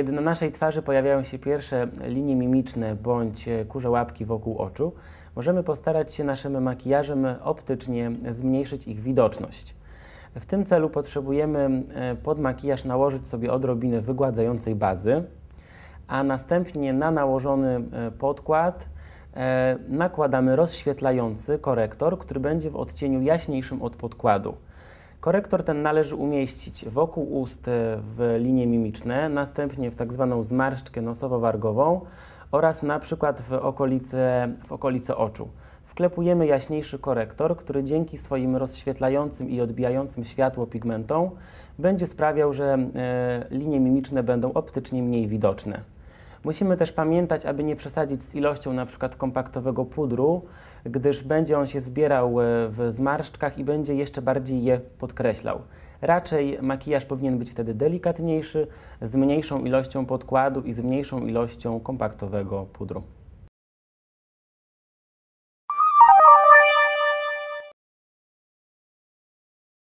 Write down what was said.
Kiedy na naszej twarzy pojawiają się pierwsze linie mimiczne bądź kurze łapki wokół oczu, możemy postarać się naszym makijażem optycznie zmniejszyć ich widoczność. W tym celu potrzebujemy e, pod makijaż nałożyć sobie odrobinę wygładzającej bazy, a następnie na nałożony e, podkład e, nakładamy rozświetlający korektor, który będzie w odcieniu jaśniejszym od podkładu. Korektor ten należy umieścić wokół ust w linie mimiczne, następnie w tak zwaną zmarszczkę nosowo-wargową oraz na przykład w okolice, w okolice oczu. Wklepujemy jaśniejszy korektor, który dzięki swoim rozświetlającym i odbijającym światło pigmentom będzie sprawiał, że e, linie mimiczne będą optycznie mniej widoczne. Musimy też pamiętać, aby nie przesadzić z ilością na przykład kompaktowego pudru, gdyż będzie on się zbierał e, w zmarszczkach i będzie jeszcze bardziej je podkreślał. Raczej makijaż powinien być wtedy delikatniejszy, z mniejszą ilością podkładu i z mniejszą ilością kompaktowego pudru.